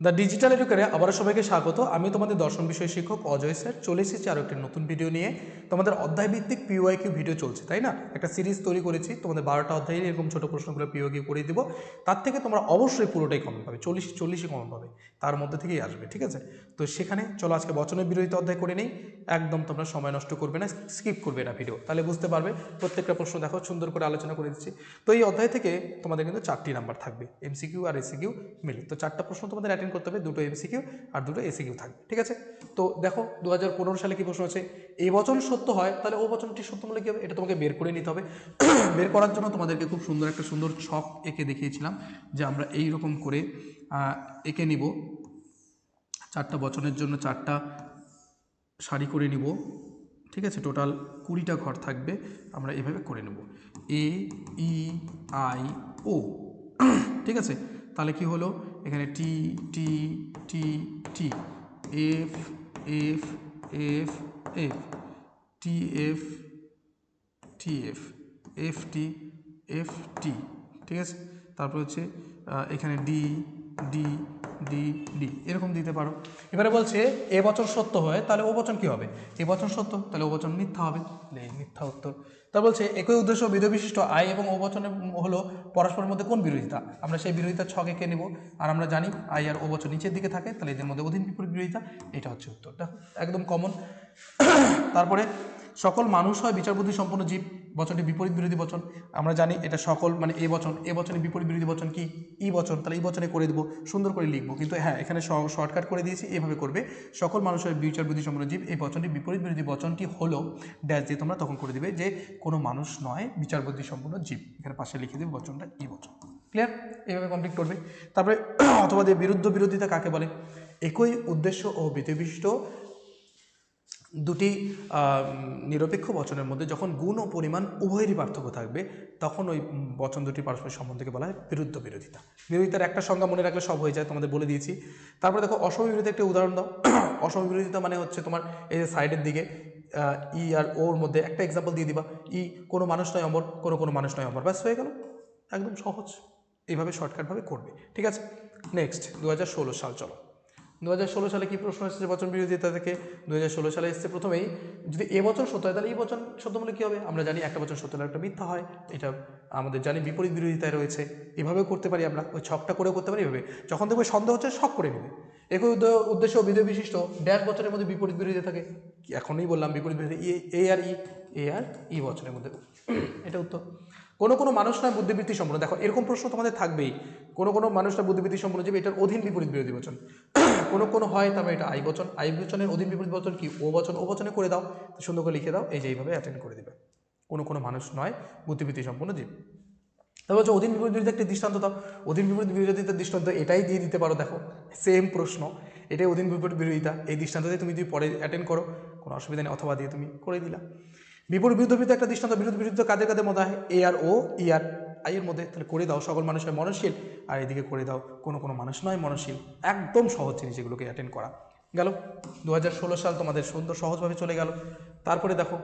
The digital এডুকারে আবারও সবাইকে স্বাগত। আমি তোমাদের দর্শন বিষয় শিক্ষক অজয় স্যার। চলে এসেছি আরও একটি নতুন ভিডিও নিয়ে। তোমাদের অধ্যায় ভিত্তিক পিওয়াই কিউ ভিডিও চলছে, তাই না? একটা সিরিজ তৈরি করেছি। তোমাদের বারোটা অধ্যায়ের এরকম ছোটো প্রশ্নগুলো পিওয়াই কিউ করে দিব। তার থেকে তোমরা অবশ্যই পুরোটাই কমন পাবে। চল্লিশ, চল্লিশই কমন পাবে। তার মধ্যে থেকেই আসবে, ঠিক আছে? তো সেখানে চলো আজকে বচনের বিরোধিত অধ্যায় করে নেই। একদম তোমরা সময় নষ্ট করবে না, স্কিপ করবে না ভিডিও। তাহলে বুঝতে পারবে, প্রত্যেকটা প্রশ্ন দেখো, সুন্দর করে আলোচনা করে দিচ্ছি। তো এই অধ্যায় থেকে তোমাদের কিন্তু চারটি নাম্বার থাকবে এমসিকিউ আর এসিকিউ মিলে। তো চারটা প্রশ্ন তোমাদের অ্যাটেন্ড করতে হবে, দুটো এমসিকিউ আর দুটো এসিকিউ থাকবে, ঠিক আছে? তো দেখো দু হাজার পনেরো সালে কি প্রশ্ন আছে এই বচন সত্য হয়, তাহলে ও বচনটি সত্য মূল্য কী হবে? এটা তোমাকে বের করে নিতে হবে। বের করার জন্য তোমাদেরকে খুব সুন্দর একটা সুন্দর ছক এঁকে দেখিয়েছিলাম, যে আমরা এই রকম করে এঁকে নিব। চারটা বচনের জন্য চারটা সারি করে নিব, ঠিক আছে? টোটাল কুড়িটা ঘর থাকবে, আমরা এভাবে করে নেব। এ, ই, আই, ও, ঠিক আছে? তাহলে কি হলো? এখানে T T T T F F F F T F T F F T F T ঠিক আছে? তারপর হচ্ছে এখানে ডি ডি ডি ডি এরকম দিতে পারো। এবারে বলছে এ বচন সত্য হয় তাহলে ও বচন কি হবে? এ বচন সত্য তাহলে ও বচন মিথ্যা হবে। মিথ্যা উত্তর। তা বলছে একই উদ্দেশ্য বিধ বিশিষ্ট আয় এবং ও বচনের হলো পরস্পরের মধ্যে কোন বিরোধিতা? আমরা সেই বিরোধিতা ছকে কে নেব। আর আমরা জানি আই আর ও বচন নিচের দিকে থাকে তাহলে এদের মধ্যে অধীন বিপরীত বিরোধিতা এটা হচ্ছে উত্তর। দেখো একদম কমন তারপরে সকল মানুষ হয় বিচার বুদ্ধি সম্পন্ন জীব, বচনটি বিপরীত বিরোধী বচন। আমরা জানি এটা সকল মানে এ বচন, এ বচনে বিপরীত বিরোধী বচন কি? ই বচন, তাহলে এই বচনে করে দেবো, সুন্দর করে লিখব। কিন্তু হ্যাঁ এখানে শর্টকাট করে দিয়েছি, এভাবে করবে। সকল মানুষ হয় বিচার বুদ্ধি সম্পন্ন জীব, এই বচনটি বিপরীত বিরোধী বচনটি হলো ড্যাশ দিয়ে তোমরা তখন করে দিবে যে কোনো মানুষ নয় বিচার বুদ্ধি সম্পন্ন জীব। এখানে পাশে লিখে দেবে বচনটা ই বচন। ক্লিয়ার এইভাবে কমপ্লিট করবে। তারপরে, অথবা বিরুদ্ধ বিরোধিতা কাকে বলে? একই উদ্দেশ্য ও বিধিবিষ্ট দুটি নিরপেক্ষ বচনের মধ্যে যখন গুণ ও পরিমাণ উভয়েরই পার্থক্য থাকবে, তখন ওই বচন দুটি পারস্পরিক সম্বন্ধকে বলা হয় বিরুদ্ধ বিরোধিতা বিরোধিতার একটা সংজ্ঞা মনে রাখলে সব হয়ে যায়, তোমাদের বলে দিয়েছি। তারপরে দেখো অসম বিরোধিতা একটা উদাহরণ দাও। অসম বিরোধিতা মানে হচ্ছে তোমার এই যে সাইডের দিকে ই আর ওর মধ্যে একটা এক্সাম্পল দিয়ে দিবা। ই কোনো মানুষ নয়, অমর, কোনো কোনো মানুষ নয়, অমর, ব্যাস হয়ে গেল। একদম সহজ। এইভাবে শর্টকাটভাবে করবে। ঠিক আছে? নেক্সট দু হাজার ষোলো সাল, চলো। দু হাজার ষোলো সালে কী প্রশ্ন এসেছে বচন বিরোধিতা থেকে? দু হাজার ষোলো সালে এসেছে প্রথমেই, যদি এ সত্য হয়, তাহলে এই বচন সত্য বলে কী হবে? আমরা জানি একটা বছর সত্য হলে একটা মিথ্যা হয়। এটা আমাদের জানি বিপরীত বিরোধিতায় রয়েছে। এভাবেও করতে পারি আমরা। ওই ছকটা করেও করতে পারি এভাবে। যখন দেখবে সন্দেহ হচ্ছে শখ করে নেবে। একই উদ্দ- উদ্দেশ্য ও বিশিষ্ট। ড্যাশ বছরের মধ্যে বিপরীত বিরোধিতা থাকে। এখনই বললাম বিপরীত বিরোধী এ আর ই, এ আর ই বছরের মধ্যে। এটা উত্তর। কোনো কোনো মানুষ নয় বুদ্ধিবৃত্তি সম্পন্ন। দেখো, এরকম প্রশ্ন তোমাদের থাকবেই। কোনো কোনো মানুষ নয় বুদ্ধিবৃত্তি সম্পন্ন যে এটার অধীন বিপরীত বিরোধী বচন। কোনো কোনো হয় তারপরে এটা আই বচন। আই বচনের অধীন বিপরীত বচন কি? ও বচন। ও বচনে করে দাও। সুন্দর করে লিখে দাও। এই যে এইভাবে অ্যাটেন্ড করে দেবে। কোনো কোনো মানুষ নয়, বুদ্ধিবৃত্তি সম্পন্ন জীব। তারপর হচ্ছে অধীন বিপরীত বিরোধিতা একটি দৃষ্টান্ত দাও। অধীন বিপরীত বিরোধিতার দৃষ্টান্ত এটাই দিয়ে দিতে পারো, দেখো। সেম প্রশ্ন। এটাই অধীন বিপরীত বিরোধিতা। এই দৃষ্টান্ত দিয়ে তুমি যদি পরে অ্যাটেন্ড করো, কোনো অসুবিধা নেই, অথবা দিয়ে তুমি করে দিলা। বিপরীত বিরুদ্ধ বিরুদ্ধে একটা দৃষ্টান্ত। বিরোধ বিরুদ্ধ কাদের কাদের মধ্যে হয় এ আর ও ই আর আই এর মধ্যে তাহলে করে দাও, সকল মানুষ হয় মনশীল আর এদিকে করে দাও, কোনো কোনো মানুষ নয় মনশীল একদম সহজ জিনিস এগুলোকে অ্যাটেন্ড করা। গেল। দু হাজার ষোলো সাল তোমাদের সুন্দর সহজভাবে চলে গেল। তারপরে দেখো,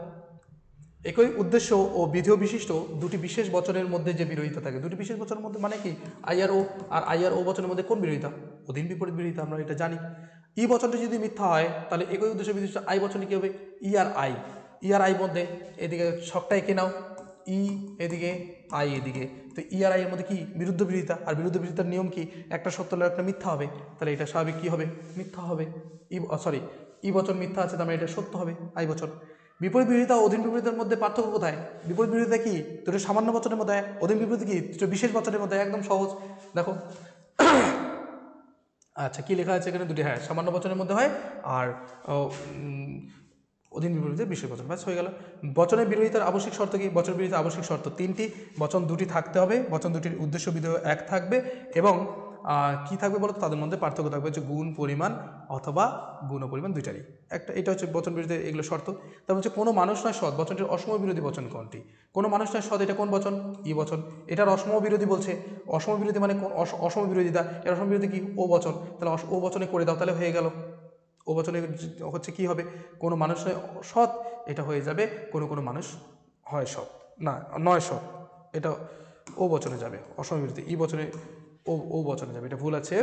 একই উদ্দেশ্য ও বিধিও বিশিষ্ট দুটি বিশেষ বছরের মধ্যে যে বিরোধিতা থাকে। দুটি বিশেষ বছরের মধ্যে মানে কি? আইআর ও আর আইআর ও বচনের মধ্যে কোন বিরোধিতা? অধীন বিপরীত বিরোধিতা, আমরা এটা জানি। ই বচনটি যদি মিথ্যা হয়, তাহলে একই উদ্দেশ্য বিশিষ্ট আই বচনে কী হবে? ই আর আই। ই আর আই মধ্যে এদিকে ছকটা এঁকে নাও? ই এদিকে, আই এদিকে। তো ই আর আই এর মধ্যে কি বিরুদ্ধ বিরোধিতা আর বিরুদ্ধ বিরোধিতার নিয়ম কি? একটা সত্য হলে একটা মিথ্যা হবে। তাহলে এটা স্বাভাবিক কী হবে? মিথ্যা হবে। ই সরি ই বচন মিথ্যা আছে, তার মানে এটা সত্য হবে, আই বচন। বিপরীত বিরোধিতা অধীন বিপরীতের মধ্যে পার্থক্য কোথায়? বিপরীত বিরোধিতা কি? দুটো সামান্য বচনের মধ্যে, অধীন বিপরীত কি? দুটো বিশেষ বচনের মধ্যে, একদম সহজ। দেখো। আচ্ছা কি লেখা আছে এখানে? দুটি হ্যাঁ সামান্য বচনের মধ্যে হয়, আর অধীন বিপরীতে বিশেষ বচন ব্যাস হয়ে গেল। বচনের বিরোধিতার আবশ্যিক শর্ত কি? বচন বিরোধিতার আবশ্যিক শর্ত তিনটি। বচন দুটি থাকতে হবে। বচন দুটির উদ্দেশ্য বিধেয় এক থাকবে এবং কি থাকবে বলতো? তাদের মধ্যে পার্থক্য থাকবে হচ্ছে গুণ, পরিমাণ অথবা গুণ পরিমাণ দুইটারই। একটা, এটা হচ্ছে বচন বিরোধী এগুলো শর্ত। তারপর হচ্ছে কোনো মানুষ নয় সৎ। বচনটির অসম বিরোধী বচন কোনটি? কোনো মানুষ নয় সৎ, এটা কোন বচন? ই বচন। এটার অসম বিরোধী বলছে। অসম বিরোধী মানে কোন অস- অসম বিরোধিতা এর অসম বিরোধী কি? ও বচন। তাহলে ও বচনে করে দাও, তাহলে হয়ে গেল। ও বচনে হচ্ছে কি হবে? কোনো মানুষ সৎ, এটা হয়ে যাবে, কোনো কোনো মানুষ হয় সৎ। না, নয় সৎ, এটা ও বচনে যাবে অসম বিরোধী ই বচনে ও ও বচনে যাবে, এটা ভুল আছে।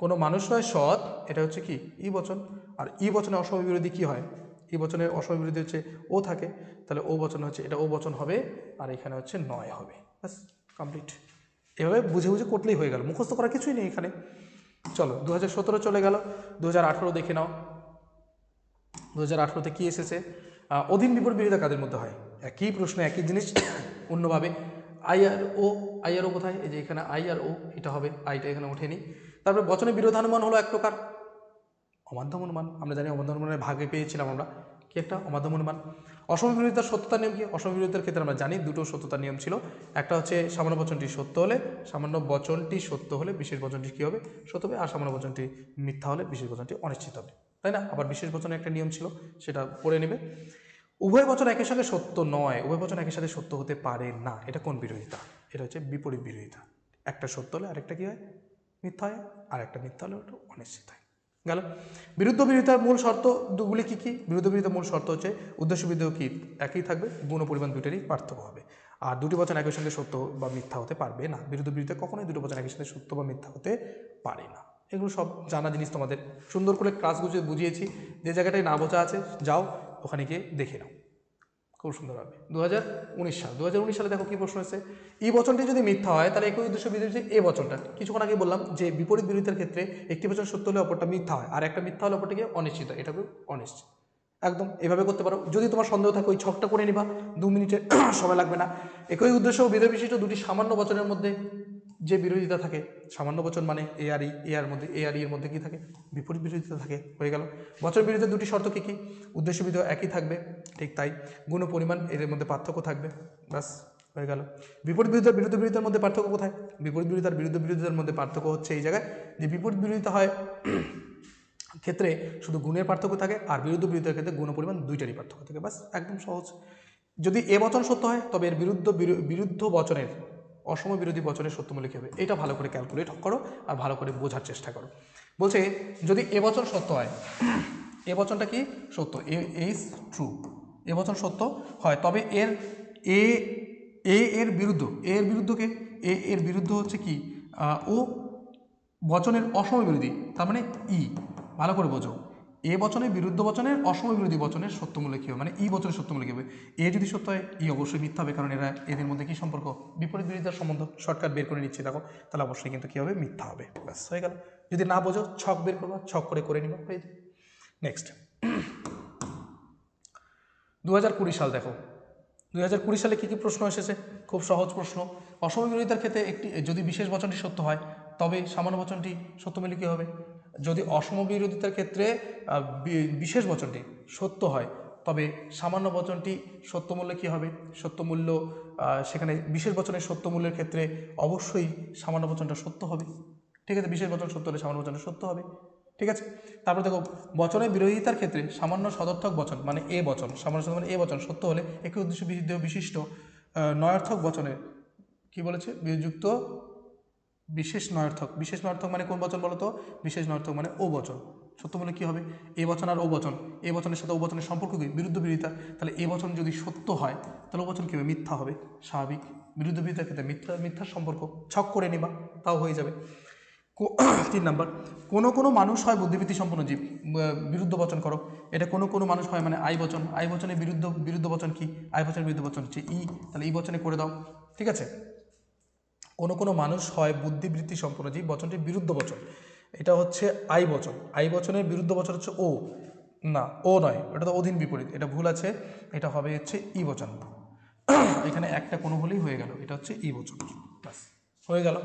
কোনো মানুষ নয় সৎ, এটা হচ্ছে কি? ই বচন, আর ই বচনে অসময় বিরোধী কি হয়? ই বচনের অসময় বিরোধী হচ্ছে ও থাকে, তাহলে ও বচন হচ্ছে, এটা ও বচন হবে, আর এখানে হচ্ছে নয় হবে, ব্যাস কমপ্লিট এভাবে বুঝে বুঝে করলেই হয়ে গেল, মুখস্থ করার কিছুই নেই এখানে। চলো দু হাজার সতেরো চলে গেল দু হাজার আঠেরো দেখে নাও। দু হাজার কী এসেছে? অধীন বিপরীত বিরোধিতা কাদের মধ্যে হয়? একই প্রশ্ন, একই জিনিস, অন্যভাবে। আই আর ও, আই আর ও কোথায়? এই যে এখানে আই আর ও, এটা হবে, আইটা এখানে ওঠেনি। তারপরে বচনে বিরোধানুমান হলো এক প্রকার। অমাধ্যম অনুমান আমরা জানি অমাধ্যম অনুমানের ভাগে পেয়েছিলাম আমরা। কি একটা? অনুমান অসম বিরোধিতার সত্যতার নিয়ম কি? অসম বিরোধিতার ক্ষেত্রে আমরা জানি দুটো সত্যতার নিয়ম ছিল। একটা হচ্ছে সামান্য বচনটি সত্য হলে, সামান্য বচনটি সত্য হলে বিশেষ বচনটি কী হবে? সত্য হবে। আর সামান্য বচনটি মিথ্যা হলে বিশেষ বচনটি অনিশ্চিত হবে। তাই না? আবার বিশেষ বচনে একটা নিয়ম ছিল, সেটা পড়ে নেবে। উভয় বচন একের সঙ্গে সত্য নয়। উভয় বচন একের সাথে সত্য হতে পারে না। এটা কোন বিরোধিতা? এটা হচ্ছে বিপরীত বিরোধিতা। একটা সত্য হলে আরেকটা কী হয়? মিথ্যা হয়। আর একটা মিথ্যা হলে ওটা অনিশ্চিত হয়। গেল। বিরুদ্ধ বিরোধিতার মূল শর্ত দুগুলি কী কী? বিরুদ্ধ বিরোধিতার মূল শর্ত হচ্ছে উদ্দেশ্য বিদ্যুৎ কী? একই থাকবে, গুণ পরিমাণ দুইটারই পার্থক্য হবে। আর দুটি বচন একই সঙ্গে সত্য বা মিথ্যা হতে পারবে না। বিরুদ্ধ বিরোধিতা কখনোই দুটো বচন একই সঙ্গে সত্য বা মিথ্যা হতে পারে না। এগুলো সব জানা জিনিস তোমাদের। সুন্দর করে ক্লাস গুছিয়ে বুঝিয়েছি। যে জায়গাটায় না বোঝা আছে, যাও, ওখানে গিয়ে দেখে নাও। খুব সুন্দরভাবে দু হাজার উনিশ সাল। দু সালে দেখো কী প্রশ্ন হয়েছে? এই বচনটি যদি মিথ্যা হয়, তাহলে একই উদ্দেশ্য বিরোধী এ বচনটা। কিছুক্ষণ আগে বললাম যে বিপরীত বিরোধিতার ক্ষেত্রে একটি বছর সত্য হলে অপরটা মিথ্যা হয়, আর একটা মিথ্যা হলে অপরটিকে অনিশ্চিত। এটা অনিশ্চিত একদম এভাবে করতে পারো। যদি তোমার সন্দেহ থাকে, ওই ছকটা করে নিবা। দু মিনিটের সময় লাগবে না। একই উদ্দেশ্য বিরোধ বিশিষ্ট দুটি সামান্য বচনের মধ্যে যে বিরোধিতা থাকে, সামান্য বচন মানে এ আর ই এ আর মধ্যে এ আর ই এর মধ্যে কি থাকে? বিপরীত বিরোধিতা থাকে, হয়ে গেল। বচন বিরোধিতার দুটি শর্ত কী কী? উদ্দেশ্য বিধেয় একই থাকবে, ঠিক তাই। গুণ পরিমাণ এদের মধ্যে পার্থক্য থাকবে, ব্যাস, হয়ে গেল। বিপরীত বিরোধিতার বিরুদ্ধ বিরোধিতার মধ্যে পার্থক্য কোথায়? বিপরীত বিরোধিতার বিরুদ্ধ বিরোধিতার মধ্যে পার্থক্য হচ্ছে এই জায়গায়। যে বিপরীত বিরোধিতা হয়, ক্ষেত্রে শুধু গুণের পার্থক্য থাকে, আর বিরুদ্ধ বিরোধিতার ক্ষেত্রে গুণ পরিমাণ দুইটারই পার্থক্য থাকে বাস একদম সহজ। যদি এ বচন সত্য হয়, তবে এর বিরুদ্ধ বিরো- বিরুদ্ধ বচনের অসম বিরোধী বচনের কী হবে? এটা ভালো করে ক্যালকুলেট করো আর ভালো করে বোঝার চেষ্টা করো। বলছে, যদি এ বচন সত্য হয়, এ কি? সত্য। এ ট্রু এ সত্য হয়, তবে এর এ এ এর বিরুদ্ধ, এ এর বিরুদ্ধকে এ এর বিরুদ্ধ হচ্ছে কি? ও বচনের অসম বিরোধী, তার মানে ই। ভালো করে বোঝো। এ বচনের বিরুদ্ধ বচনের, অসম বিরোধী বচনের সত্যমূল্য কী হবে? মানে ই বচনের সত্যমূল্য কী হবে? এ যদি সত্য হয়, ই অবশ্যই মিথ্যা হবে, কারণ এরা এদের মধ্যে কী সম্পর্ক? বিপরীত বিরোধিতার সম্বন্ধ শর্টকাট বের করে নিচ্ছে, দেখো। তাহলে অবশ্যই কিন্তু কী হবে? মিথ্যা হবে। ব্যাস, হয়ে গেল। যদি না বোঝো, ছক বের করবা, ছক করে করে নিবা, হয়ে যাবে। নেক্সট দু হাজার কুড়ি সাল দেখো। দু হাজার কুড়ি সালে কী কী প্রশ্ন এসেছে? খুব সহজ প্রশ্ন। অসম বিরোধিতার ক্ষেত্রে একটি, যদি বিশেষ বচনটি সত্য হয়, তবে সামান্য বচনটি সত্য মিলে কী হবে? যদি অসম বিরোধিতার ক্ষেত্রে বিশেষ বচনটি সত্য হয়, তবে সামান্য বচনটি সত্যমূল্য কী হবে? সত্যমূল্য সেখানে বিশেষ বচনের সত্যমূল্যের ক্ষেত্রে অবশ্যই সামান্য বচনটা সত্য হবে। ঠিক আছে, বিশেষ বচন সত্য হলে সামান্য বচনটা সত্য হবে। ঠিক আছে? তারপর দেখো, বচনের বিরোধিতার ক্ষেত্রে সামান্য সদর্থক বচন মানে এ বচন, সামান্য সদর্থক মানে এ বচন সত্য হলে একই উদ্দেশ্য বিশিষ্ট নয়ার্থক বচনের কি বলেছে? বিযুক্ত বিশেষ নয়ার্থক বিশেষ নয়ার্থক মানে কোন বচন বলো তো বিশেষ নয়ার্থক মানে ও বচন। সত্য বলে কী হবে? এ বচন আর ও বচন। এ বচনের সাথে ও বচনের সম্পর্ক কী? বিরুদ্ধ বিরোধিতা। তাহলে এ বচন যদি সত্য হয়, তাহলে ও বচন কী হবে? মিথ্যা হবে। স্বাভাবিক। বিরুদ্ধ বিরোধিতার ক্ষেত্রে মিথ্যা, মিথ্যার সম্পর্ক ছক করে নিবা, তাও হয়ে যাবে। তিন নাম্বার। কোনো কোনো মানুষ হয় বুদ্ধিবৃত্তি সম্পন্ন জীব বিরুদ্ধ বচন করো। এটা কোনো কোনো মানুষ হয় মানে আই বচন। আই বচনের বিরুদ্ধ বিরুদ্ধ বচন কি? আই বচনের বিরুদ্ধ বচন হচ্ছে ই। তাহলে ই বচনে করে দাও। ঠিক আছে? কোনো কোনো মানুষ হয় বুদ্ধিবৃত্তি সম্পন্ন জীব বচনটির বিরুদ্ধ বচন। এটা হচ্ছে আই বচন। আই বচনের বিরুদ্ধ বচন হচ্ছে ও। না, ও নয়, এটা তো অধীন বিপরীত। এটা ভুল আছে, এটা হবে হচ্ছে ই বচন। এখানে একটা কোনো হলেই হয়ে গেল, এটা হচ্ছে ই বচন। হয়ে গেল।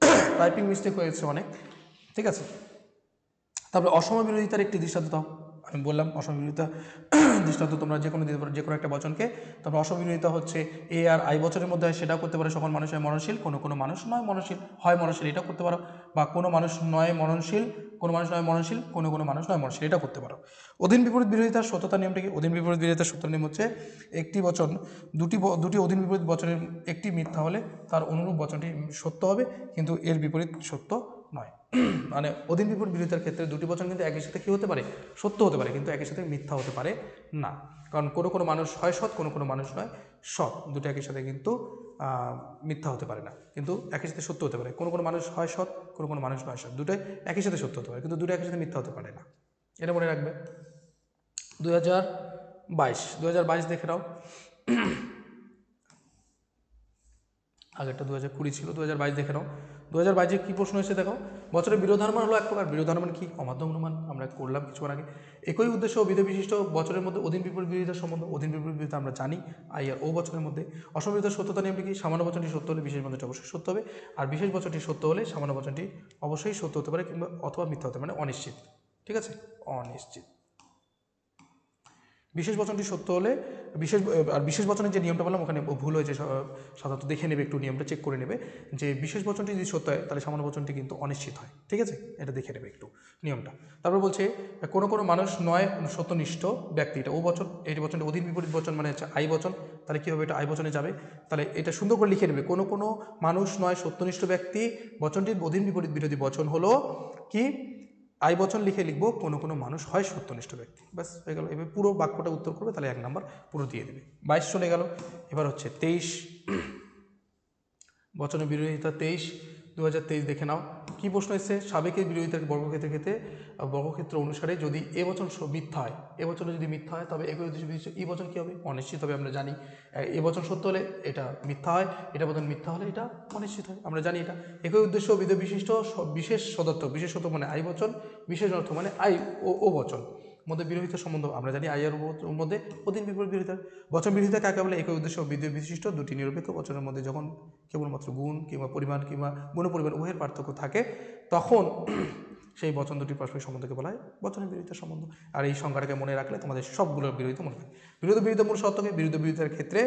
টাইপিং মিস্টেক হয়েছে অনেক, ঠিক আছে? তারপরে অসম বিরোধিতার একটি দৃষ্টান্ত দাও। আমি বললাম অসম বিরোধিতা দৃষ্টান্ত তোমরা যে কোনো দিতে পারো যে কোনো একটা বচনকে। তারপর অসম বিরোধিতা হচ্ছে এ আর আই বছরের মধ্যে হয় সেটাও করতে পারো, সকল মানুষ হয় মননশীল কোনো কোনো মানুষ নয় মননশীল হয় মননশীল এটা করতে পারো। বা কোনো মানুষ নয় মননশীল কোনো মানুষ নয় মননশীল কোনো কোনো মানুষ নয় মননশীল এটা করতে পারো। অধীন বিপরীত বিরোধিতার সত্যতা নিয়মটা কি? অধীন বিপরীত বিরোধিতার সত্যতা নিয়ম হচ্ছে একটি বচন, দুটি দুটি অধীন বিপরীত বচনের একটি মিথ্যা হলে তার অনুরূপ বচনটি সত্য হবে, কিন্তু এর বিপরীত সত্য নয়। মানে অধীন বিপরীত বিরোধিতার ক্ষেত্রে দুটি বচন কিন্তু একই সাথে কী হতে পারে? সত্য হতে পারে, কিন্তু একই সাথে মিথ্যা হতে পারে না। কারণ কোনো কোনো মানুষ হয় সৎ, কোনো কোনো মানুষ নয় সৎ। দুটো একই সাথে কিন্তু মিথ্যা হতে পারে না। কিন্তু একই সাথে সত্য হতে পারে। কোনো কোনো মানুষ হয় সৎ, কোনো কোনো মানুষ নয় সৎ। দুটোই একই সাথে সত্য হতে পারে, কিন্তু দুটো একই সাথে মিথ্যা হতে পারে না। এটা মনে রাখবে। দু হাজার বাইশ দু হাজার বাইশ দেখে নাও। আগেরটা দু হাজার কুড়ি ছিল দু হাজার বাইশ দেখে নাও। দু হাজার বাইশে কী প্রশ্ন হয়েছে দেখো? বছরের বিরোধানুমান হলো এক প্রকার বিরোধানুমান কি? অমাধ্য অনুমান, আমরা করলাম কিছুক্ষণ আগে। একই উদ্দেশ্য বিধ বিশিষ্ট বছরের মধ্যে অধীন বিপরীত বিরোধিতার সম্বন্ধ অধীন বিপরীত বিরোধিতা আমরা জানি, আই আর ও বছরের মধ্যে। অসমিত সত্যতা নিয়ম কি সামান্য বচনটি সত্য হলে বিশেষ বছরটি অবশ্যই সত্য হবে। আর বিশেষ বছরটি সত্য হলে সামান্য বচনটি অবশ্যই সত্য হতে পারে কিংবা অথবা মিথ্যা হতে পারে মানে অনিশ্চিত। ঠিক আছে? অনিশ্চিত। বিশেষ বচনটি সত্য হলে, বিশেষ, আর বিশেষ বচনের যে নিয়মটা বললাম, ওখানে ভুল হয়েছে সাধারণত দেখে নেবে, একটু নিয়মটা চেক করে নেবে, যে বিশেষ বচনটি যদি সত্য হয়, তাহলে সামান্য বচনটি কিন্তু অনিশ্চিত হয়, ঠিক আছে? এটা দেখে নেবে একটু নিয়মটা। তারপর বলছে, কোনো কোনো মানুষ নয়, সত্যনিষ্ঠ ব্যক্তি, এটা ও বচন, এই বচনটা অধীন বিপরীত বচন মানে হচ্ছে আই বচন, তাহলে কীভাবে এটা আই বচনে যাবে? তাহলে এটা সুন্দর করে লিখে নেবে, কোনো কোনো মানুষ নয়, সত্যনিষ্ঠ ব্যক্তি, বচনটির অধীন বিপরীত বিরোধী বচন হলো কি? আই বচন লিখে লিখব, কোনো কোনো মানুষ হয় সত্যনিষ্ঠ ব্যক্তি। ব্যাস, হয়ে গেলো। এবার পুরো বাক্যটা উত্তর করবে, তাহলে এক নাম্বার পুরো দিয়ে দেবে। বাইশ চলে গেল। এবার হচ্ছে তেইশ। বচনের বিরোধিতা তেইশ। দু দেখে নাও। কী প্রশ্ন এসেছে? সাবেকের বিরোধিতার বর্গক্ষেত্রের ক্ষেত্রে বর্গক্ষেত্র অনুসারে যদি এ মিথ্যা হয়, এ যদি মিথ্যা হয়, তবে একই এই বছর কী হবে? অনিশ্চিত হবে, আমরা জানি। এ সত্য হলে এটা মিথ্যা হয়, এটা বচন মিথ্যা হলে এটা অনিশ্চিত হয়, আমরা জানি এটা। একই উদ্দেশ্য বিধ বিশিষ্ট বিশেষ সদর্থ বিশেষত মানে আই বচন, বিশেষ অর্থ মানে আই ও ও বচন। মধ্যে বিরোধিতা সম্বন্ধ, আমরা জানি আই আর মধ্যে অধীন বিপরীত বিরোধিতা। বচন বিরোধিতা কাকে বলে? একই উদ্দেশ্য, বিদ্যুৎ বিশিষ্ট দুটি নিরপেক্ষ বচনের মধ্যে যখন কেবলমাত্র গুণ কিংবা পরিমাণ কিংবা গুণ পরিমাণ উভয়ের পার্থক্য থাকে, তখন সেই বচন দুটি পারস্পরিক সম্বন্ধকে বলা হয় বচনের বিরোধিতার সম্বন্ধ। আর এই সংখ্যাটাকে মনে রাখলে তোমাদের সবগুলোর বিরোধিতা মনে থাকবে বিরোধ বিরোধিতা মূল সত্যকে বিরোধ বিরোধিতার ক্ষেত্রে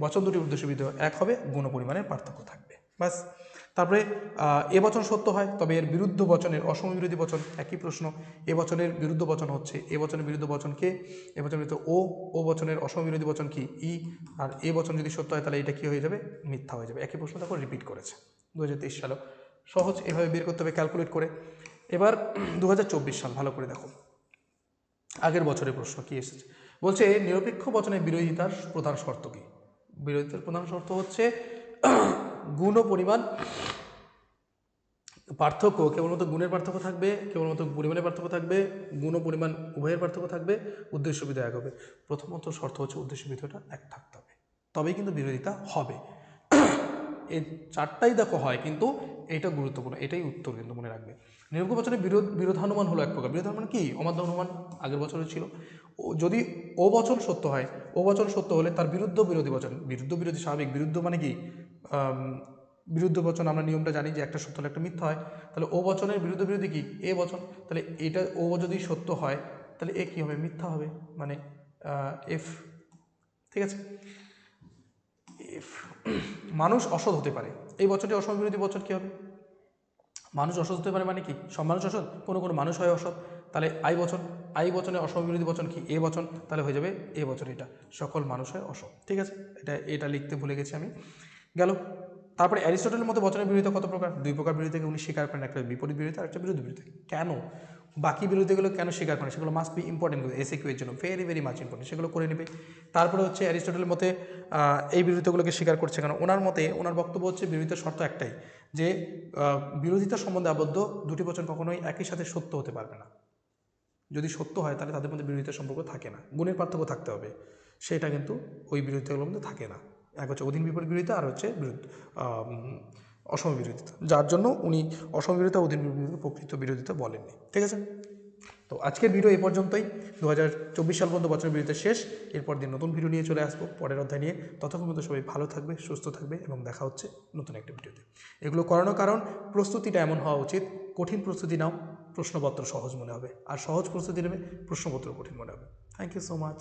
বচন দুটির উদ্দেশ্য বিরোধ এক হবে গুণ পরিমাণের পার্থক্য থাকবে। ব্যাস। তারপরে এ সত্য হয়, তবে এর বিরুদ্ধ বচনের অসম বিরোধী বচন একই প্রশ্ন। এ বচনের বিরুদ্ধ বচন হচ্ছে, এ বচনের বিরুদ্ধ বচন কে? এ বচনের বিরুদ্ধ ও ও বচনের অসম বিরোধী বচন কি? ই। আর এ বচন যদি সত্য হয়, তাহলে এটা কি হয়ে যাবে? মিথ্যা হয়ে যাবে। একই প্রশ্ন তারপর রিপিট করেছে। দু হাজার তেইশ সালও। সহজ, এভাবে বের করতে হবে ক্যালকুলেট করে। এবার দু হাজার চব্বিশ সাল, ভালো করে দেখো। আগের বছরের প্রশ্ন কি এসেছে? বলছে, নিরপেক্ষ বচনের বিরোধিতার প্রধান শর্ত কি? বিরোধিতার প্রধান শর্ত হচ্ছে গুণ ও পরিমাণ পার্থক্য, কেবলমাত্র গুণের পার্থক্য থাকবে, কেবলমাত্র পরিমাণের পার্থক্য থাকবে, গুণ ও পরিমাণ উভয়ের পার্থক্য থাকবে, উদ্দেশ্য বিধা এক হবে। প্রথমত শর্ত হচ্ছে উদ্দেশ্য বিধটা এক থাকতে হবে। তবেই কিন্তু বিরোধিতা হবে। এই চারটাই দেখো হয়, কিন্তু এটা গুরুত্বপূর্ণ, এটাই উত্তর কিন্তু মনে রাখবে। নিরঙ্গ বচনের বিরোধ, বিরোধানুমান হলো এক প্রকার। বিরোধানুমান কি? অমাধ্য অনুমান আগের বছরে ছিল। ও, যদি ও বচন সত্য হয় ও বচন সত্য হলে তার বিরুদ্ধ বিরোধী বচন, বিরুদ্ধ বিরোধী স্বাভাবিক, বিরুদ্ধ মানে কি? বিরুদ্ধ বচন আমরা নিয়মটা জানি যে একটা সত্য হলে একটা মিথ্যা হয়, তাহলে ও বচনের বিরুদ্ধ বিরোধী কি? এ বচন। তাহলে এটা ও যদি সত্য হয়, তাহলে এ কী হবে? মিথ্যা হবে। মানে এফ। ঠিক আছে? এফ। মানুষ অসৎ হতে পারে। এই বছরটি অসমবিরোধী বছর কী হবে? মানুষ অসৎ হতে পারে মানে কি? সব মানুষ অসৎ? কোনো কোনো মানুষ হয় অসৎ? তাহলে আই বচন। আই বচনে অসমবিরোধী বচন কি? এ বচন। তাহলে হয়ে যাবে এ বচন এটা। সকল মানুষ হয় অসৎ। ঠিক আছে? এটা এটা লিখতে ভুলে গেছি আমি। গেল। তারপরে অ্যারিস্টটলের মতো বচনের বিরোধিতা কত প্রকার? দুই প্রকার বিরোধিতাকে উনি স্বীকার করেন, একটা বিপরীত বিরোধিতা আর একটা বিরোধী বিরোধিতা। কেন? বাকি বিরোধীগুলো কেন স্বীকার করেন? সেগুলো মাস্ট বি ইম্পর্টেন্ট এসে কিউ এর জন্য ভেরি ভেরি মাচ ইম্পর্টেন্ট সেগুলো করে নেবে। তারপরে হচ্ছে অ্যারিস্টটলের মতে এই বিরোধিতাগুলোকে স্বীকার করছে কেন? ওনার মতে, ওনার বক্তব্য হচ্ছে বিরোধিতার শর্ত একটাই, যে বিরোধিতা সম্বন্ধে আবদ্ধ দুটি বচন কখনোই একই সাথে সত্য হতে পারবে না। যদি সত্য হয়, তাহলে তাদের মধ্যে বিরোধিতার সম্পর্ক থাকে না। গুণের পার্থক্য থাকতে হবে। সেটা কিন্তু ওই বিরোধিতাগুলোর মধ্যে থাকে না। এক হচ্ছে অধীন বিপরীত বিরোধিতা আর হচ্ছে বিরোধ অসম বিরোধিতা। যার জন্য উনি অসম বিরোধিতা, অধীন বিরোধিতা প্রকৃত বিরোধিতা বলেননি। ঠিক আছে? তো আজকের ভিডিও এই পর্যন্তই। দু হাজার চব্বিশ সাল পর্যন্ত বছরের বিরোধিতা শেষ। এরপর দিন নতুন ভিডিও নিয়ে চলে আসব। পরের অধ্যায় নিয়ে। ততক্ষণ পর্যন্ত সবাই ভালো থাকবে, সুস্থ থাকবে এবং দেখা হচ্ছে নতুন একটা ভিডিওতে এগুলো করানোর কারণ, প্রস্তুতিটা এমন হওয়া উচিত। কঠিন প্রস্তুতি নাও, প্রশ্নপত্র সহজ মনে হবে। আর সহজ প্রস্তুতি নেবে, প্রশ্নপত্র কঠিন মনে হবে। Thank you so much